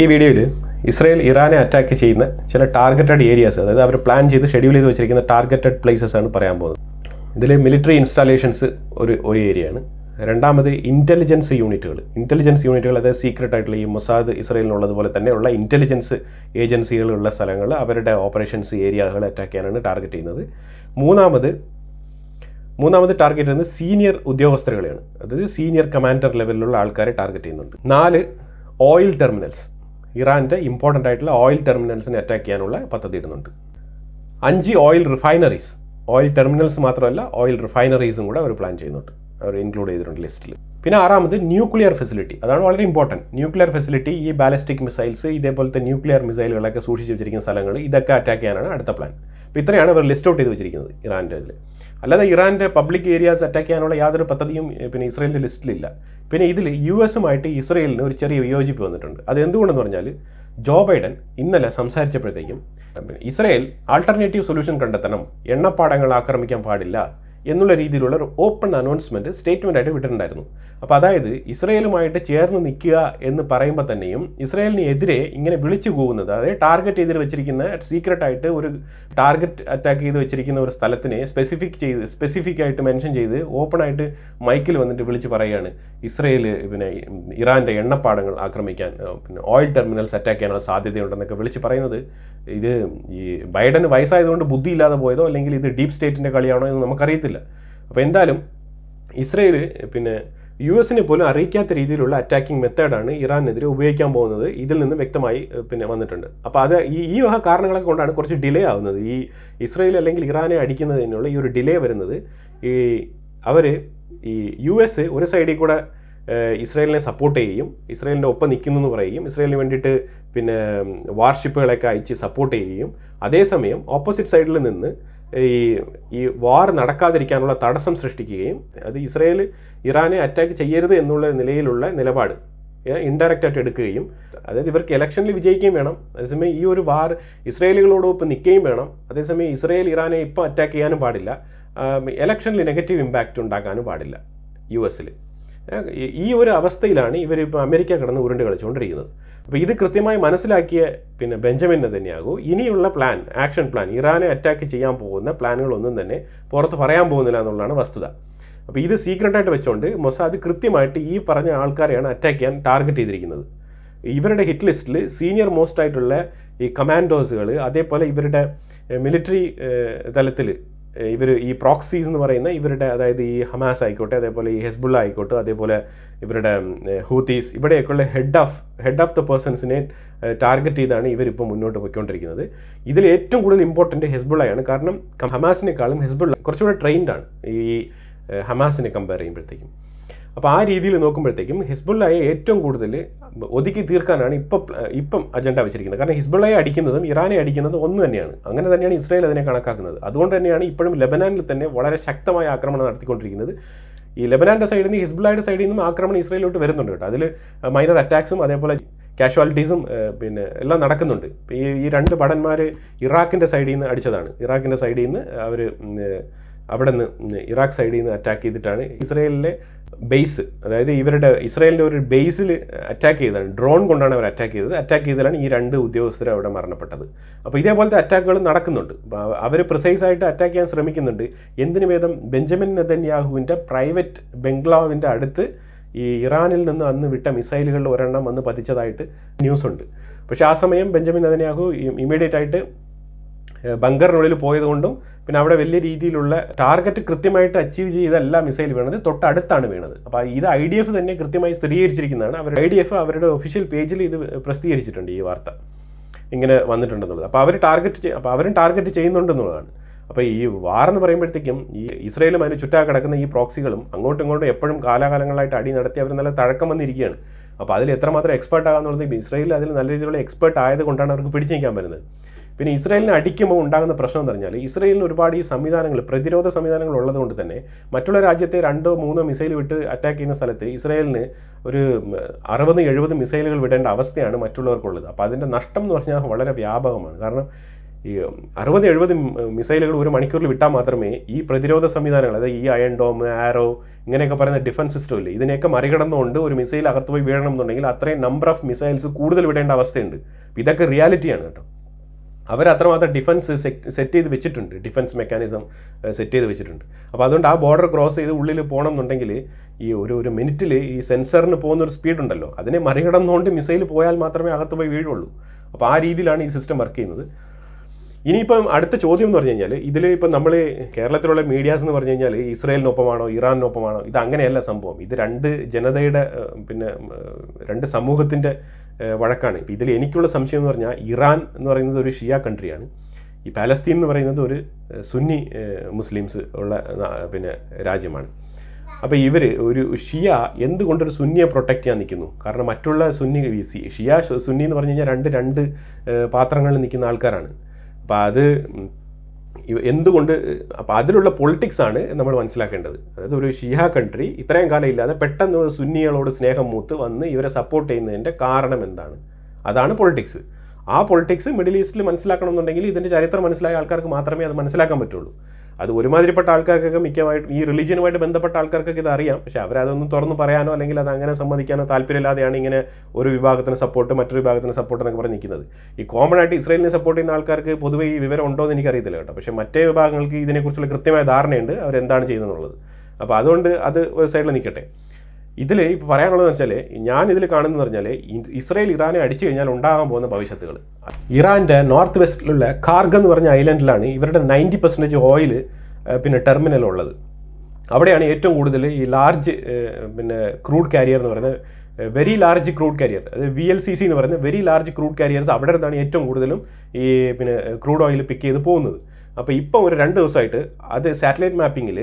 ഈ വീഡിയോയിൽ ഇസ്രയേൽ ഇറാനെ അറ്റാക്ക് ചെയ്യുന്ന ചില ടാർഗറ്റഡ് ഏരിയാസ് അതായത് അവർ പ്ലാൻ ചെയ്ത് ഷെഡ്യൂൾ ചെയ്ത് വെച്ചിരിക്കുന്ന ടാർഗറ്റഡ് പ്ലേസസ് ആണ് പറയാൻ പോകുന്നത്. ഇതിൽ മിലിറ്ററി ഇൻസ്റ്റാലേഷൻസ് ഒരു ഒരു ഏരിയയാണ് രണ്ടാമത് ഇന്റലിജൻസ് യൂണിറ്റുകൾ ഇന്റലിജൻസ് യൂണിറ്റുകൾ അതായത് സീക്രട്ട് ആയിട്ടുള്ള ഈ മൊസാദ് ഇസ്രയേലിനുള്ളതുപോലെ തന്നെയുള്ള ഇന്റലിജൻസ് ഏജൻസികളുള്ള സ്ഥലങ്ങൾ അവരുടെ ഓപ്പറേഷൻസ് ഏരിയകൾ അറ്റാക്ക് ചെയ്യാനാണ് ടാർഗറ്റ് ചെയ്യുന്നത്. മൂന്നാമത് മൂന്നാമത് ടാർഗറ്റ് ചെയ്യുന്നത് സീനിയർ ഉദ്യോഗസ്ഥരുകളെയാണ്. അതായത് സീനിയർ കമാൻഡർ ലെവലിലുള്ള ആൾക്കാരെ ടാർഗറ്റ് ചെയ്യുന്നുണ്ട്. നാല് ഓയിൽ ടെർമിനൽസ് ഇറാന്റെ ഇമ്പോർട്ടന്റ് ആയിട്ടുള്ള ഓയിൽ ടെർമിനൽസിനെ അറ്റാക്ക് ചെയ്യാനുള്ള പദ്ധതി ഇടുന്നുണ്ട്. അഞ്ച് ഓയിൽ റിഫൈനറീസ് ഓയിൽ ടെർമിനൽസ് മാത്രമല്ല ഓയിൽ റിഫൈനറീസും കൂടെ അവർ പ്ലാൻ ചെയ്യുന്നുണ്ട്. അവർ ഇൻക്ലൂഡ് ചെയ്തിട്ടുണ്ട് ലിസ്റ്റിൽ പിന്നെ ആറാമത് ന്യൂക്ലിയർ ഫെസിലിറ്റി അതാണ് വളരെ ഇമ്പോർട്ടന്റ് ന്യൂക്ലിയർ ഫെസിലിറ്റി ഈ ബാലിസ്റ്റിക് മിസൈൽസ് ഇതേപോലത്തെ ന്യൂക്ലിയർ മിസൈലുകളൊക്കെ സൂക്ഷിച്ച് വെച്ചിരിക്കുന്ന സ്ഥലങ്ങൾ ഇതൊക്കെ അറ്റാക്ക് ചെയ്യാനാണ് അടുത്ത പ്ലാൻ അപ്പോൾ ഇത്രയാണ് അവർ ലിസ്റ്റ് ഔട്ട് ചെയ്ത് വെച്ചിരിക്കുന്നത് ഇറാന്റെ ഇതിൽ അല്ലാതെ ഇറാന്റെ പബ്ലിക് ഏരിയാസ് അറ്റാക്ക് ചെയ്യാനുള്ള യാതൊരു പദ്ധതിയും പിന്നെ ഇസ്രയേലിന്റെ ലിസ്റ്റിലില്ല പിന്നെ ഇതിൽ യു എസുമായിട്ട് ഇസ്രയേലിന് ഒരു ചെറിയ വിയോജിപ്പ് വന്നിട്ടുണ്ട്. അത് എന്തുകൊണ്ടെന്ന് പറഞ്ഞാൽ ജോ ബൈഡൻ ഇന്നലെ സംസാരിച്ചപ്പോഴത്തേക്കും ഇസ്രയേൽ ആൾട്ടർനേറ്റീവ് സൊല്യൂഷൻ കണ്ടെത്തണം എണ്ണപ്പാടങ്ങൾ ആക്രമിക്കാൻ പാടില്ല എന്നുള്ള രീതിയിലുള്ള ഒരു ഓപ്പൺ അനൗൺസ്മെന്റ് സ്റ്റേറ്റ്മെന്റ് ആയിട്ട് വിട്ടിട്ടുണ്ടായിരുന്നു. അപ്പോൾ അതായത് ഇസ്രയേലുമായിട്ട് ചേർന്ന് നിൽക്കുക എന്ന് പറയുമ്പോൾ തന്നെയും ഇസ്രയേലിനെതിരെ ഇങ്ങനെ വിളിച്ചു പോകുന്നത് അതായത് ടാർഗറ്റ് ചെയ്ത് വെച്ചിരിക്കുന്ന സീക്രട്ട് ആയിട്ട് ഒരു ടാർഗറ്റ് അറ്റാക്ക് ചെയ്ത് വെച്ചിരിക്കുന്ന ഒരു സ്ഥലത്തിനെ സ്പെസിഫിക് ചെയ്ത് സ്പെസിഫിക് ആയിട്ട് മെൻഷൻ ചെയ്ത് ഓപ്പൺ ആയിട്ട് മൈക്കിൽ വന്നിട്ട് വിളിച്ച് പറയുകയാണ് ഇസ്രയേൽ പിന്നെ ഇറാന്റെ എണ്ണപ്പാടങ്ങൾ ആക്രമിക്കാൻ പിന്നെ ഓയിൽ ടെർമിനൽസ് അറ്റാക്ക് ചെയ്യാനുള്ള സാധ്യതയുണ്ടെന്നൊക്കെ വിളിച്ച് പറയുന്നത്. ഇത് ഈ ബൈഡന് വയസ്സായതുകൊണ്ട് ബുദ്ധിയില്ലാതെ പോയതോ അല്ലെങ്കിൽ ഇത് ഡീപ് സ്റ്റേറ്റിന്റെ കളിയാണോ എന്ന് നമുക്കറിയത്തില്ല. അപ്പോൾ എന്തായാലും ഇസ്രയേൽ പിന്നെ യു എസിനെ പോലും അറിയിക്കാത്ത രീതിയിലുള്ള അറ്റാക്കിംഗ് മെത്തേഡാണ് ഇറാനെതിരെ ഉപയോഗിക്കാൻ പോകുന്നത്. ഇതിൽ നിന്ന് വ്യക്തമായി പിന്നെ വന്നിട്ടുണ്ട്. അപ്പോൾ അത് ഈ ഈ വക കാരണങ്ങളൊക്കെ കൊണ്ടാണ് കുറച്ച് ഡിലേ ആവുന്നത്. ഈ ഇസ്രയേൽ അല്ലെങ്കിൽ ഇറാനെ അടിക്കുന്നതിനുള്ള ഈ ഒരു ഡിലേ വരുന്നത്. ഈ അവർ ഈ യു എസ് ഒരു സൈഡിൽ കൂടെ ഇസ്രയേലിനെ സപ്പോർട്ട് ചെയ്യും. ഇസ്രയേലിന്റെ ഒപ്പം നിൽക്കുന്നു എന്ന് പറയുകയും ഇസ്രയേലിന് വേണ്ടിയിട്ട് പിന്നെ വാർഷിപ്പുകളൊക്കെ അയച്ച് സപ്പോർട്ട് ചെയ്യുകയും. അതേസമയം ഓപ്പോസിറ്റ് സൈഡിൽ നിന്ന് ഈ ഈ വാർ നടക്കാതിരിക്കാനുള്ള തടസ്സം സൃഷ്ടിക്കുകയും അത് ഇസ്രയേൽ ഇറാനെ അറ്റാക്ക് ചെയ്യരുത് എന്നുള്ള നിലയിലുള്ള നിലപാട് ഇൻഡയറക്റ്റ് ആയിട്ട് എടുക്കുകയും അതായത് ഇവർക്ക് ഇലക്ഷനിൽ വിജയിക്കുകയും വേണം. അതേസമയം ഈ ഒരു വാർ ഇസ്രയേലുകളോടൊപ്പം നിൽക്കുകയും വേണം. അതേസമയം ഇസ്രയേൽ ഇറാനെ ഇപ്പോൾ അറ്റാക്ക് ചെയ്യാനും പാടില്ല. ഇലക്ഷനിൽ നെഗറ്റീവ് ഇമ്പാക്റ്റ് ഉണ്ടാക്കാനും പാടില്ല. യു എസിൽ ഈ ഒരു അവസ്ഥയിലാണ് ഇവർ ഇപ്പോൾ അമേരിക്ക കടന്ന് ഉരുണ്ട് കളിച്ചുകൊണ്ടിരിക്കുന്നത്. അപ്പോൾ ഇത് കൃത്യമായി മനസ്സിലാക്കിയ പിന്നെ ബെഞ്ചമിന് തന്നെയാകൂ ഇനിയുള്ള പ്ലാൻ ആക്ഷൻ പ്ലാൻ ഇറാനെ അറ്റാക്ക് ചെയ്യാൻ പോകുന്ന പ്ലാനുകളൊന്നും തന്നെ പുറത്ത് പറയാൻ പോകുന്നില്ല എന്നുള്ളതാണ് വസ്തുത. അപ്പോൾ ഇത് സീക്രട്ടായിട്ട് വെച്ചുകൊണ്ട് മൊസാദ് കൃത്യമായിട്ട് ഈ പറഞ്ഞ ആൾക്കാരെയാണ് അറ്റാക്ക് ചെയ്യാൻ ടാർഗറ്റ് ചെയ്തിരിക്കുന്നത്. ഇവരുടെ ഹിറ്റ് ലിസ്റ്റിൽ സീനിയർ മോസ്റ്റ് ആയിട്ടുള്ള ഈ കമാൻഡോസുകൾ അതേപോലെ ഇവരുടെ മിലിറ്ററി തലത്തിൽ ഇവർ ഈ പ്രോക്സീസ് എന്ന് പറയുന്ന ഇവരുടെ അതായത് ഈ ഹമാസ് ആയിക്കോട്ടെ അതേപോലെ ഈ ഹെസ്ബുള്ള ആയിക്കോട്ടെ അതേപോലെ ഇവരുടെ Houthis ഇവിടെയൊക്കെയുള്ള head of head of the പേഴ്സൺസിനെ target ചെയ്താണ് ഇവരിപ്പോൾ മുന്നോട്ട് പോയിക്കൊണ്ടിരിക്കുന്നത്. ഇതിൽ ഏറ്റവും കൂടുതൽ ഇമ്പോർട്ടന്റ് ഹെസ്ബുള്ളയാണ്. കാരണം ഹമാസിനേക്കാളും ഹെസ്ബുള്ള കുറച്ചുകൂടെ ട്രെയിൻഡാണ് ഈ ഹമാസിനെ കമ്പയർ ചെയ്യുമ്പോഴത്തേക്കും. അപ്പോൾ ആ രീതിയിൽ നോക്കുമ്പോഴത്തേക്കും ഹിസ്ബുള്ളയെ ഏറ്റവും കൂടുതൽ ഒതുക്കി തീർക്കാനാണ് ഇപ്പം ഇപ്പം അജണ്ട വെച്ചിരിക്കുന്നത്. കാരണം ഹിസ്ബുള്ളയെ അടിക്കുന്നതും ഇറാനെ അടിക്കുന്നതും ഒന്ന് തന്നെയാണ്. അങ്ങനെ തന്നെയാണ് ഇസ്രായേൽ അതിനെ കണക്കാക്കുന്നത്. അതുകൊണ്ട് തന്നെയാണ് ഇപ്പോഴും ലബനാനിൽ തന്നെ വളരെ ശക്തമായ ആക്രമണം നടത്തിക്കൊണ്ടിരിക്കുന്നത്. ഈ ലബനാന്റെ സൈഡിൽ നിന്ന് ഹിസ്ബുള്ളയുടെ സൈഡിൽ നിന്നും ആക്രമണം ഇസ്രായേലിലോട്ട് വരുന്നുണ്ട് കേട്ടോ. അതിൽ മൈനർ അറ്റാക്സും അതേപോലെ കാഷ്വാലിറ്റീസും പിന്നെ എല്ലാം നടക്കുന്നുണ്ട്. ഈ ഈ രണ്ട് ഭടന്മാർ ഇറാഖിന്റെ സൈഡിൽ നിന്ന് അടിച്ചതാണ്. ഇറാഖിന്റെ സൈഡിൽ നിന്ന് അവർ അവിടെ നിന്ന് ഇറാഖ് സൈഡിൽ നിന്ന് അറ്റാക്ക് ചെയ്തിട്ടാണ് ഇസ്രായേലിലെ ബേസ് അതായത് ഇവരുടെ ഇസ്രായേലിന്റെ ഒരു ബേസിൽ അറ്റാക്ക് ചെയ്തതാണ്. ഡ്രോൺ കൊണ്ടാണ് അവർ അറ്റാക്ക് ചെയ്തത്. അറ്റാക്ക് ചെയ്തതാണ് ഈ രണ്ട് ഉദ്യോഗസ്ഥർ അവിടെ മരണപ്പെട്ടത്. അപ്പോൾ ഇതേപോലത്തെ അറ്റാക്കുകൾ നടക്കുന്നുണ്ട്. അവർ പ്രിസൈസ് ആയിട്ട് അറ്റാക്ക് ചെയ്യാൻ ശ്രമിക്കുന്നുണ്ട്. എന്തിനു ഭേദം? ബെഞ്ചമിൻ നെതന്യാഹുവിന്റെ പ്രൈവറ്റ് ബംഗ്ലാവിന്റെ അടുത്ത് ഈ ഇറാനിൽ നിന്ന് അന്ന് വിട്ട മിസൈലുകളിൽ ഒരെണ്ണം വന്ന് പതിച്ചതായിട്ട് ന്യൂസ് ഉണ്ട്. പക്ഷേ ആ സമയം ബെഞ്ചമിൻ നെതന്യാഹു ഇമ്മീഡിയറ്റ് ആയിട്ട് ബങ്കറിനുള്ളിൽ പോയതുകൊണ്ടും പിന്നെ അവിടെ വലിയ രീതിയിലുള്ള ടാർഗറ്റ് കൃത്യമായിട്ട് അച്ചീവ് ചെയ്തല്ല മിസൈൽ വീണത് തൊട്ടടുത്താണ് വീണത്. അപ്പോൾ ഇത് ഐ ഡി എഫ് തന്നെ കൃത്യമായി സ്ഥിരീകരിച്ചിരിക്കുന്നതാണ്. അവർ ഐ ഡി എഫ് അവരുടെ ഒഫീഷ്യൽ പേജിൽ ഇത് പ്രസിദ്ധീകരിച്ചിട്ടുണ്ട് ഈ വാർത്ത. ഇങ്ങനെ വന്നിട്ടുണ്ടെന്നുള്ളത്. അപ്പോൾ അവർ ടാർഗറ്റ് അപ്പോൾ അവരും ടാർഗറ്റ് ചെയ്യുന്നുണ്ടെന്നുള്ളതാണ്. അപ്പോൾ ഈ വാർ എന്ന് പറയുമ്പോഴത്തേക്കും ഈ ഇസ്രയേലും അതിന് ചുറ്റാ കിടക്കുന്ന ഈ പ്രോക്സികളും അങ്ങോട്ടും ഇങ്ങോട്ടും എപ്പോഴും കാലാകാലങ്ങളായിട്ട് അടി നടത്തി അവർ നല്ല തഴക്കം വന്നിരിക്കുകയാണ്. അപ്പോൾ അതിൽ എത്രമാത്രം എക്സ്പേർട്ട് ആകാന്നുള്ളത് ഇസ്രയേൽ അതിൽ നല്ല രീതിയിലുള്ള എക്സ്പേർട്ട് ആയതുകൊണ്ടാണ് അവർക്ക് പിടിച്ചു നിൽക്കാൻ പറ്റുന്നത്. പിന്നെ ഇസ്രായേലിനെ അടിക്കുമ്പോൾ ഉണ്ടാകുന്ന പ്രശ്നം എന്ന് പറഞ്ഞാൽ ഇസ്രായേലിന് ഒരുപാട് ഈ സംവിധാനങ്ങൾ പ്രതിരോധ സംവിധാനങ്ങൾ ഉള്ളതുകൊണ്ട് തന്നെ മറ്റുള്ള രാജ്യത്തെ രണ്ടോ മൂന്നോ മിസൈൽ വിട്ട് അറ്റാക്ക് ചെയ്യുന്ന സ്ഥലത്ത് ഇസ്രായേലിന് ഒരു അറുപത് എഴുപത് മിസൈലുകൾ വിടേണ്ട അവസ്ഥയാണ് മറ്റുള്ളവർക്കുള്ളത്. അപ്പോൾ അതിന്റെ നഷ്ടം എന്ന് പറഞ്ഞാൽ വളരെ വ്യാപകമാണ്. കാരണം ഈ അറുപത് എഴുപത് മിസൈലുകൾ ഒരു മണിക്കൂറിൽ വിട്ടാൽ മാത്രമേ ഈ പ്രതിരോധ സംവിധാനങ്ങൾ അതായത് ഈ അയൺ ഡോം ആരോ ഇങ്ങനെയൊക്കെ പറയുന്ന ഡിഫൻസ് സിസ്റ്റം ഇല്ലേ ഇതിനെയൊക്കെ മറികടന്നുകൊണ്ട് ഒരു മിസൈൽ അകത്ത് പോയി വീഴണം എന്നുണ്ടെങ്കിൽ അത്രയും നമ്പർ ഓഫ് മിസൈൽസ് കൂടുതൽ വിടേണ്ട അവസ്ഥയുണ്ട്. ഇതൊക്കെ റിയാലിറ്റിയാണ് കേട്ടോ. അവർ അത്രമാത്രം ഡിഫൻസ് സെറ്റ് ചെയ്ത് വെച്ചിട്ടുണ്ട്. ഡിഫൻസ് മെക്കാനിസം സെറ്റ് ചെയ്ത് വെച്ചിട്ടുണ്ട്. അപ്പോൾ അതുകൊണ്ട് ആ ബോർഡർ ക്രോസ് ചെയ്ത് ഉള്ളിൽ പോകണം എന്നുണ്ടെങ്കിൽ ഈ ഒരു ഒരു മിനിറ്റിൽ ഈ സെൻസറിന് പോകുന്ന ഒരു സ്പീഡ് ഉണ്ടല്ലോ. അതിനെ മറികടന്നുകൊണ്ട് മിസൈൽ പോയാൽ മാത്രമേ അകത്ത് പോയി വീഴുള്ളൂ. അപ്പോൾ ആ രീതിയിലാണ് ഈ സിസ്റ്റം വർക്ക് ചെയ്യുന്നത്. ഇനിയിപ്പം അടുത്ത ചോദ്യം എന്ന് പറഞ്ഞു കഴിഞ്ഞാൽ ഇതിൽ ഇപ്പം നമ്മൾ കേരളത്തിലുള്ള മീഡിയാസ് എന്ന് പറഞ്ഞു കഴിഞ്ഞാൽ ഇസ്രായേലിനൊപ്പമാണോ ഇറാനിനൊപ്പമാണോ ഇത് അങ്ങനെയല്ല സംഭവം. ഇത് രണ്ട് ജനതയുടെ പിന്നെ രണ്ട് സമൂഹത്തിന്റെ വഴക്കാണ്. ഇപ്പം ഇതിൽ എനിക്കുള്ള സംശയം എന്ന് പറഞ്ഞാൽ ഇറാൻ എന്ന് പറയുന്നത് ഒരു ഷിയ കൺട്രിയാണ്. ഈ പാലസ്തീൻ എന്ന് പറയുന്നത് ഒരു സുന്നി മുസ്ലിംസ് ഉള്ള പിന്നെ രാജ്യമാണ്. അപ്പോൾ ഇവർ ഒരു ഷിയ എന്തുകൊണ്ടൊരു സുന്നിയെ പ്രൊട്ടക്റ്റ് ചെയ്യാൻ നിൽക്കുന്നു? കാരണം മറ്റുള്ള സുന്നി ഷിയ സുന്നി എന്ന് പറഞ്ഞു കഴിഞ്ഞാൽ രണ്ട് രണ്ട് പാത്രങ്ങളിൽ നിൽക്കുന്ന ആൾക്കാരാണ്. അപ്പോൾ അത് എന്തുകൊണ്ട് അപ്പോൾ അതിലുള്ള പൊളിറ്റിക്സ് ആണ് നമ്മൾ മനസ്സിലാക്കേണ്ടത്. അതായത് ഒരു ഷിയ കൺട്രി ഇത്രയും കാലം ഇല്ലാതെ പെട്ടെന്ന് സുന്നികളോട് സ്നേഹം മൂത്ത് വന്ന് ഇവരെ സപ്പോർട്ട് ചെയ്യുന്നതിന്റെ കാരണം എന്താണ്? അതാണ് പൊളിറ്റിക്സ് ആ പൊളിറ്റിക്സ് മിഡിൽ ഈസ്റ്റിൽ മനസ്സിലാക്കണമെന്നുണ്ടെങ്കിൽ ഇതിന്റെ ചരിത്രം മനസ്സിലായ ആൾക്കാർക്ക് മാത്രമേ അത് മനസ്സിലാക്കാൻ പറ്റുള്ളൂ. അത് ഒരുമാതിരിപ്പെട്ട ആൾക്കാർക്കൊക്കെ മിക്കമായിട്ട് ഈ റിലീജിയനുമായിട്ട് ബന്ധപ്പെട്ട ആൾക്കാർക്കൊക്കെ ഇത് അറിയാം. പക്ഷെ അവരതൊന്നും തുറന്നു പറയാനോ അല്ലെങ്കിൽ അത് അങ്ങനെ സമ്മതിക്കാനോ താല്പര്യമില്ലാതെയാണ് ഇങ്ങനെ ഒരു വിഭാഗത്തിന് സപ്പോർട്ട് മറ്റൊരു വിഭാഗത്തിന് സപ്പോർട്ട് എന്നൊക്കെ പറഞ്ഞ് നിൽക്കുന്നത്. ഈ കോമൺ ആയിട്ട് ഇസ്രായേലിനെ സപ്പോർട്ട് ചെയ്യുന്ന ആൾക്കാർക്ക് പൊതുവേ ഈ വിവരം ഉണ്ടോ എന്ന് എനിക്കറിയത്തില്ല കേട്ടോ. പക്ഷേ മറ്റേ വിഭാഗങ്ങൾക്ക് ഇതിനെക്കുറിച്ചുള്ള കൃത്യമായ ധാരണയുണ്ട്. അവരെന്താണ് ചെയ്യുന്നത് എന്നുള്ളത്. അപ്പോൾ അതുകൊണ്ട് അത് ഒരു സൈഡിൽ നിൽക്കട്ടെ. ഇതിൽ ഇപ്പോൾ പറയാനുള്ളത് വെച്ചാൽ ഞാൻ ഇതിൽ കാണുന്നത് പറഞ്ഞാൽ ഇസ്രയേൽ ഇറാനെ അടിച്ചു കഴിഞ്ഞാൽ ഉണ്ടാകാൻ പോകുന്ന ഭവിഷ്യത്തുകൾ ഇറാന്റെ നോർത്ത് വെസ്റ്റിലുള്ള കാർഗ് എന്ന് പറഞ്ഞ ഐലൻഡിലാണ് ഇവരുടെ നയന്റി പെർസെന്റേജ് ഓയിൽ പിന്നെ ടെർമിനൽ ഉള്ളത്. അവിടെയാണ് ഏറ്റവും കൂടുതൽ ഈ ലാർജ് പിന്നെ ക്രൂഡ് കാരിയർ എന്ന് പറയുന്നത് വെരി ലാർജ് ക്രൂഡ് കാരിയർ. അതായത് വി എൽ സി സി എന്ന് പറയുന്ന വെരി ലാർജ് ക്രൂഡ് കാരിയേഴ്സ് അവിടെ നിന്നാണ് ഏറ്റവും കൂടുതലും ഈ പിന്നെ ക്രൂഡ് ഓയിൽ പിക്ക് ചെയ്ത് പോകുന്നത്. അപ്പോൾ ഇപ്പം ഒരു രണ്ട് ദിവസമായിട്ട് അത് സാറ്റലൈറ്റ് മാപ്പിങ്ങിൽ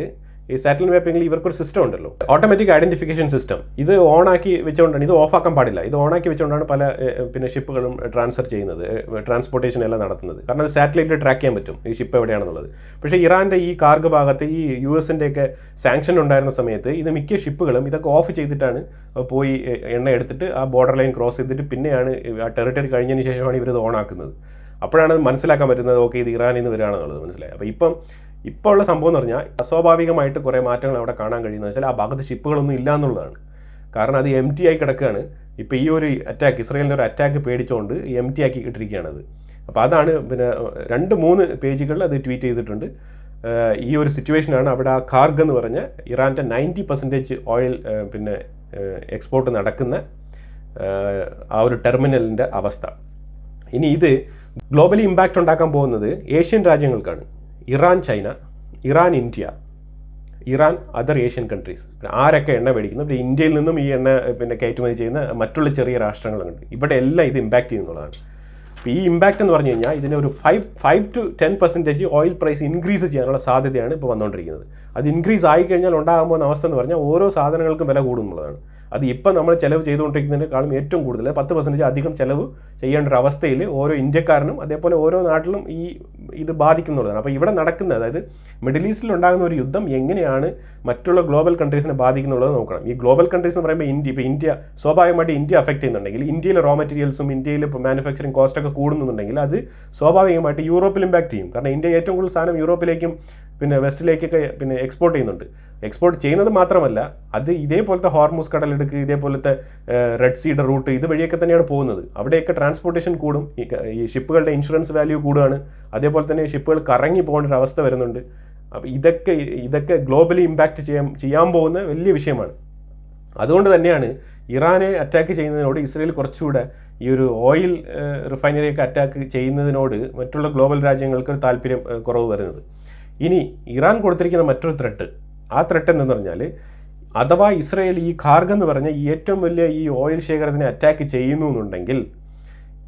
ഈ സാറ്റലൈറ്റ് മാപ്പിംഗിൽ ഇവർക്കൊരു സിസ്റ്റം ഉണ്ടല്ലോ. ഓട്ടോമാറ്റിക് ഐഡന്റിഫിക്കേഷൻ സിസ്റ്റം ഇത് ഓൺ ആക്കി വെച്ചുകൊണ്ടാണ് ഇത് ഓഫ് ആക്കാൻ പാടില്ല. ഇത് ഓൺ ആക്കി വെച്ചുകൊണ്ടാണ് പല പിന്നെ ഷിപ്പുകളും ട്രാൻസ്ഫർ ചെയ്യുന്നത്. ട്രാൻസ്പോർട്ടേഷൻ എല്ലാം നടത്തുന്നത്. കാരണം അത് സാറ്റലൈറ്റിൽ ട്രാക്ക് ചെയ്യാൻ പറ്റും ഈ ഷിപ്പ് എവിടെയാണെന്നുള്ളത്. പക്ഷേ ഇറാന്റെ ഈ കാർഗ് ഭാഗത്ത് ഈ യു ഒക്കെ സാങ്ഷൻ ഉണ്ടായിരുന്ന സമയത്ത് ഇത് മിക്ക ഷിപ്പുകളും ഇതൊക്കെ ഓഫ് ചെയ്തിട്ടാണ് പോയി എണ്ണ എടുത്തിട്ട് ആ ബോർഡർ ലൈൻ ക്രോസ് ചെയ്തിട്ട് പിന്നെയാണ് ആ ടെറിട്ടറി കഴിഞ്ഞതിന് ശേഷമാണ് ഇവർ ഇത് ഓണാക്കുന്നത്. അപ്പോഴാണ് മനസ്സിലാക്കാൻ പറ്റുന്നത് ഓക്കെ ഇത് ഇറാനിൽ നിന്ന് വരികയാണെന്നുള്ളത് മനസ്സിലായി. അപ്പോൾ ഇപ്പം ഇപ്പോൾ ഉള്ള സംഭവം എന്ന് പറഞ്ഞാൽ അസ്വാഭാവികമായിട്ട് കുറേ മാറ്റങ്ങൾ അവിടെ കാണാൻ കഴിയുന്നത് വെച്ചാൽ ആ ഭാഗത്ത് ഷിപ്പുകളൊന്നും ഇല്ല എന്നുള്ളതാണ് കാരണം അത് എം ടി ആയി കിടക്കുകയാണ്. ഇപ്പോൾ ഈ ഒരു അറ്റാക്ക് ഇസ്രയേലിന്റെ ഒരു അറ്റാക്ക് പേടിച്ചുകൊണ്ട് എം ടി ആക്കി ഇട്ടിരിക്കുകയാണ് അത്. അപ്പോൾ അതാണ് പിന്നെ രണ്ട് മൂന്ന് പേജുകളിൽ അത് ട്വീറ്റ് ചെയ്തിട്ടുണ്ട്. ഈ ഒരു സിറ്റുവേഷനാണ് അവിടെ ആ കാർഗ് എന്ന് പറഞ്ഞ ഇറാന്റെ നയന്റി പെർസെന്റേജ് ഓയിൽ പിന്നെ എക്സ്പോർട്ട് നടക്കുന്ന ആ ഒരു ടെർമിനലിന്റെ അവസ്ഥ. ഇനി ഇത് ഗ്ലോബലി ഇമ്പാക്റ്റ് ഉണ്ടാക്കാൻ പോകുന്നത് Asian രാജ്യങ്ങൾക്കാണ്. Iran China Iran India Iran other Asian countries ആരൊക്കെ എണ്ണ മേടിക്കുന്നു? പിന്നെ ഇന്ത്യയിൽ നിന്നും ഈ എണ്ണ പിന്നെ കയറ്റുമതി ചെയ്യുന്ന മറ്റുള്ള ചെറിയ രാഷ്ട്രങ്ങളുണ്ട് ഇവിടെ എല്ലാം ഇത് ഇമ്പാക്റ്റ് ചെയ്യുന്നുള്ളതാണ്. അപ്പോൾ ഈ ഇമ്പാക്റ്റ് എന്ന് പറഞ്ഞു കഴിഞ്ഞാൽ ഇതിന് ഒരു five five to ten percentage oil price increase ചെയ്യാനുള്ള സാധ്യതയാണ് ഇപ്പോൾ വന്നുകൊണ്ടിരിക്കുന്നത്. അത് ഇൻക്രീസ് ആയി കഴിഞ്ഞാൽ ഉണ്ടാകാൻ പോകുന്ന അവസ്ഥ എന്ന് പറഞ്ഞാൽ ഓരോ സാധനങ്ങൾക്കും വില കൂടുന്നുള്ളതാണ്. അത് ഇപ്പം നമ്മൾ ചിലവ് ചെയ്തുകൊണ്ടിരിക്കുന്നതിനേക്കാളും ഏറ്റവും കൂടുതൽ പത്ത് പെർസെന്റേജ് അധികം ചിലവ് ചെയ്യേണ്ട ഒരു അവസ്ഥയിൽ ഓരോ ഇന്ത്യക്കാരനും അതേപോലെ ഓരോ നാട്ടിലും ഈ ഇത് ബാധിക്കുന്നുള്ളതാണ്. അപ്പോൾ ഇവിടെ നടക്കുന്നത് അതായത് മിഡിൽ ഈസ്റ്റിൽ ഉണ്ടാകുന്ന ഒരു യുദ്ധം എങ്ങനെയാണ് മറ്റുള്ള ഗ്ലോബൽ കൺട്രീസിനെ ബാധിക്കുന്നുള്ളത് നോക്കണം. ഈ ഗ്ലോബൽ കൺട്രീസ് എന്ന് പറയുമ്പോൾ ഇന്ത്യ ഇപ്പോൾ ഇന്ത്യ സ്വാഭാവികമായിട്ട് ഇന്ത്യ അഫക്റ്റ് ചെയ്യുന്നുണ്ടെങ്കിൽ ഇന്ത്യയിലെ റോ മെറ്റീരിയൽസും ഇന്ത്യയിലെ ഇപ്പോൾ മാനുഫാക്ചറിങ് കോസ്റ്റൊക്കെ കൂടുന്നുണ്ടെങ്കിൽ അത് സ്വാഭാവികമായിട്ട് യൂറോപ്പിൽ ഇമ്പാക്ട് ചെയ്യും. കാരണം ഇന്ത്യ ഏറ്റവും കൂടുതൽ സാധനം യൂറോപ്പിലേക്കും പിന്നെ വെസ്റ്റിലേക്കൊക്കെ പിന്നെ എക്സ്പോർട്ട് ചെയ്യുന്നുണ്ട്. എക്സ്പോർട്ട് ചെയ്യുന്നത് മാത്രമല്ല അത് ഇതേപോലത്തെ ഹോർമൂസ് കടലെടുക്ക് ഇതേപോലത്തെ റെഡ് സീഡ് റൂട്ട് ഇത് വഴിയൊക്കെ തന്നെയാണ് പോകുന്നത്. അവിടെയൊക്കെ ട്രാൻസ്പോർട്ടേഷൻ കൂടും. ഈ ഷിപ്പുകളുടെ ഇൻഷുറൻസ് വാല്യൂ കൂടുകയാണ് അതേപോലെ തന്നെ ഷിപ്പുകൾ കറങ്ങി പോകേണ്ട ഒരു അവസ്ഥ വരുന്നുണ്ട്. അപ്പോൾ ഇതൊക്കെ ഇതൊക്കെ ഗ്ലോബലി ഇമ്പാക്റ്റ് ചെയ്യാൻ ചെയ്യാൻ പോകുന്ന വലിയ വിഷയമാണ്. അതുകൊണ്ട് തന്നെയാണ് ഇറാനെ അറ്റാക്ക് ചെയ്യുന്നതിനോട് ഇസ്രയേൽ കുറച്ചുകൂടെ ഈ ഒരു ഓയിൽ റിഫൈനറിയൊക്കെ അറ്റാക്ക് ചെയ്യുന്നതിനോട് മറ്റുള്ള ഗ്ലോബൽ രാജ്യങ്ങൾക്ക് ഒരു താല്പര്യം കുറവ് വരുന്നത്. ഇനി ഇറാൻ കൊടുത്തിരിക്കുന്ന മറ്റൊരു ത്രെട്ട് ആ ത്രെട്ട് എന്ന് പറഞ്ഞാൽ അഥവാ ഇസ്രയേൽ ഈ ഖാർഗ് എന്ന് പറഞ്ഞ ഈ ഏറ്റവും വലിയ ഈ ഓയിൽ ശേഖരത്തിനെ അറ്റാക്ക് ചെയ്യുന്നു എന്നുണ്ടെങ്കിൽ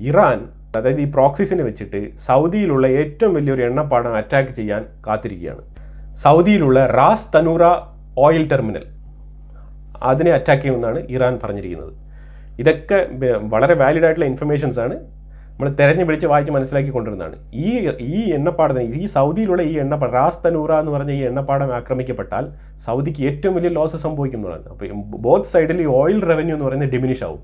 ഇറാൻ അതായത് ഈ പ്രോക്സിസിനെ വെച്ചിട്ട് സൗദിയിലുള്ള ഏറ്റവും വലിയൊരു എണ്ണപ്പാടം അറ്റാക്ക് ചെയ്യാൻ കാത്തിരിക്കുകയാണ്. സൗദിയിലുള്ള റാസ് തനൂറ ഓയിൽ ടെർമിനൽ അതിനെ അറ്റാക്ക് ചെയ്യുമെന്നാണ് ഇറാൻ പറഞ്ഞിരിക്കുന്നത്. ഇതൊക്കെ വളരെ വാലിഡ് ആയിട്ടുള്ള ഇൻഫർമേഷൻസ് ആണ്. നമ്മൾ തെരഞ്ഞു പിടിച്ച് വായിച്ച് മനസ്സിലാക്കി കൊണ്ടിരുന്നതാണ് ഈ ഈ എണ്ണപ്പാടം ഈ സൗദിയിലുള്ള ഈ എണ്ണപ്പാടം റാസ് തനൂറ എന്ന് പറഞ്ഞ ഈ എണ്ണപ്പാടം ആക്രമിക്കപ്പെട്ടാൽ സൗദിക്ക് ഏറ്റവും വലിയ ലോസ് സംഭവിക്കുന്നതാണ്. അപ്പോൾ ബോത്ത് സൈഡിൽ ഈ ഓയിൽ റവന്യൂ എന്ന് പറയുന്നത് ഡിമിനിഷ് ആവും.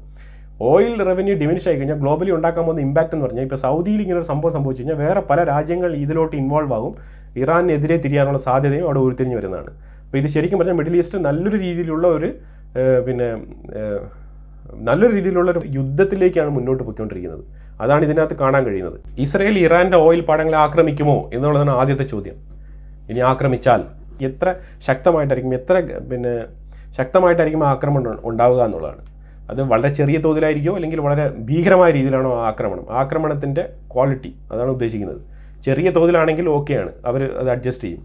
ഓയിൽ റവന്യൂ ഡിമിനിഷ് ആയി കഴിഞ്ഞാൽ ഗ്ലോബലി ഉണ്ടാക്കാൻ പോകുന്ന ഇമ്പാക്റ്റ് എന്ന് പറഞ്ഞാൽ ഇപ്പോൾ സൗദിയിൽ ഇങ്ങനെ ഒരു സംഭവം സംഭവിച്ചു കഴിഞ്ഞാൽ വേറെ പല രാജ്യങ്ങൾ ഇതിലോട്ട് ഇൻവോൾവ് ആകും. ഇറാനെതിരെ തിരിയാനുള്ള സാധ്യതയും അവിടെ ഉരുത്തിരിഞ്ഞ് വരുന്നതാണ്. അപ്പോൾ ഇത് ശരിക്കും പറഞ്ഞാൽ മിഡിൽ ഈസ്റ്റ് നല്ലൊരു രീതിയിലുള്ള ഒരു പിന്നെ നല്ലൊരു രീതിയിലുള്ള ഒരു യുദ്ധത്തിലേക്കാണ് മുന്നോട്ട് പോയിക്കൊണ്ടിരിക്കുന്നത്. അതാണ് ഇതിനകത്ത് കാണാൻ കഴിയുന്നത്. ഇസ്രയേൽ ഇറാന്റെ ഓയിൽ പാടങ്ങളെ ആക്രമിക്കുമോ എന്നുള്ളതാണ് ആദ്യത്തെ ചോദ്യം. ഇനി ആക്രമിച്ചാൽ എത്ര ശക്തമായിട്ടായിരിക്കും എത്ര പിന്നെ ശക്തമായിട്ടായിരിക്കും ആക്രമണം ഉണ്ടാവുക എന്നുള്ളതാണ്. അത് വളരെ ചെറിയ തോതിലായിരിക്കോ അല്ലെങ്കിൽ വളരെ ഭീകരമായ രീതിയിലാണോ ആക്രമണം? ആക്രമണത്തിന്റെ ക്വാളിറ്റി അതാണ് ഉദ്ദേശിക്കുന്നത്. ചെറിയ തോതിലാണെങ്കിൽ ഓക്കെയാണ് അവർ അത് അഡ്ജസ്റ്റ് ചെയ്യും.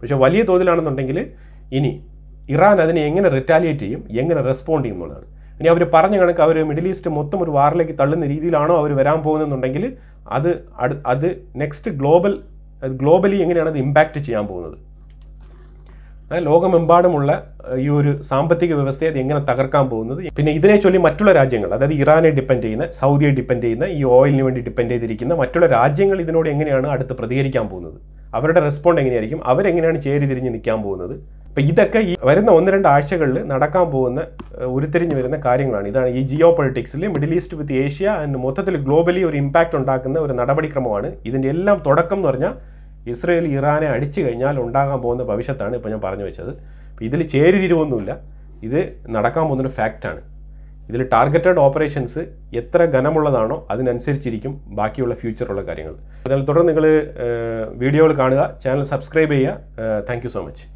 പക്ഷേ വലിയ തോതിലാണെന്നുണ്ടെങ്കിൽ ഇനി ഇറാൻ അതിനെ എങ്ങനെ റിറ്റാലിയേറ്റ് ചെയ്യും എങ്ങനെ റെസ്പോണ്ട് ചെയ്യും എന്നുള്ളതാണ്. ഇനി അവർ പറഞ്ഞ കണക്ക് അവർ മിഡിൽ ഈസ്റ്റ് മൊത്തം ഒരു വാറിലേക്ക് തള്ളുന്ന രീതിയിലാണോ അവർ വരാൻ പോകുന്നതെന്നുണ്ടെങ്കിൽ അത് അത് നെക്സ്റ്റ് ഗ്ലോബൽ ഗ്ലോബലി എങ്ങനെയാണ് അത് ഇമ്പാക്റ്റ് ചെയ്യാൻ പോകുന്നത്? ലോകമെമ്പാടുമുള്ള ഈ ഒരു സാമ്പത്തിക വ്യവസ്ഥയെ അത് എങ്ങനെ തകർക്കാൻ പോകുന്നത്? പിന്നെ ഇതിനെ ചൊല്ലി മറ്റുള്ള രാജ്യങ്ങൾ അതായത് ഇറാനെ ഡിപ്പെൻഡ് ചെയ്യുന്ന സൗദിയെ ഡിപ്പെൻഡ് ചെയ്യുന്ന ഈ ഓയിലിന് വേണ്ടി ഡിപ്പെൻഡ് ചെയ്തിരിക്കുന്ന മറ്റുള്ള രാജ്യങ്ങൾ ഇതിനോട് എങ്ങനെയാണ് അടുത്ത് പ്രതികരിക്കാൻ പോകുന്നത്? അവരുടെ റെസ്പോണ്ട് എങ്ങനെയായിരിക്കും? അവരെങ്ങനെയാണ് ചേരി തിരിഞ്ഞ് നിൽക്കാൻ പോകുന്നത്? അപ്പൊ ഇതൊക്കെ ഈ വരുന്ന ഒന്ന് രണ്ട് ആഴ്ചകളിൽ നടക്കാൻ പോകുന്ന ഉരുത്തിരിഞ്ഞു വരുന്ന കാര്യങ്ങളാണ്. ഇതാണ് ഈ Jio പൊളിറ്റിക്സിൽ middle east with Asia and മൊത്തത്തിൽ ഗ്ലോബലി ഒരു ഇമ്പാക്റ്റ് ഉണ്ടാക്കുന്ന ഒരു നടപടിക്രമമാണ്. ഇതിന്റെ എല്ലാം തുടക്കം എന്ന് പറഞ്ഞാൽ ഇസ്രയേൽ ഇറാനെ അടിച്ചു കഴിഞ്ഞാൽ ഉണ്ടാകാൻ പോകുന്ന ഭവിഷ്യത്താണ് ഇപ്പോൾ ഞാൻ പറഞ്ഞു വെച്ചത്. അപ്പോൾ ഇതിൽ ചേരിതിരിവൊന്നുമില്ല. ഇത് നടക്കാൻ പോകുന്നൊരു ഫാക്റ്റാണ് ഇതിൽ ടാർഗറ്റഡ് ഓപ്പറേഷൻസ് എത്ര ഘനമുള്ളതാണോ അതിനനുസരിച്ചിരിക്കും ബാക്കിയുള്ള ഫ്യൂച്ചറുള്ള കാര്യങ്ങൾ. അതിനാൽ തുടർന്ന് നിങ്ങൾ വീഡിയോകൾ കാണുക ചാനൽ സബ്സ്ക്രൈബ് ചെയ്യുക. Thank so much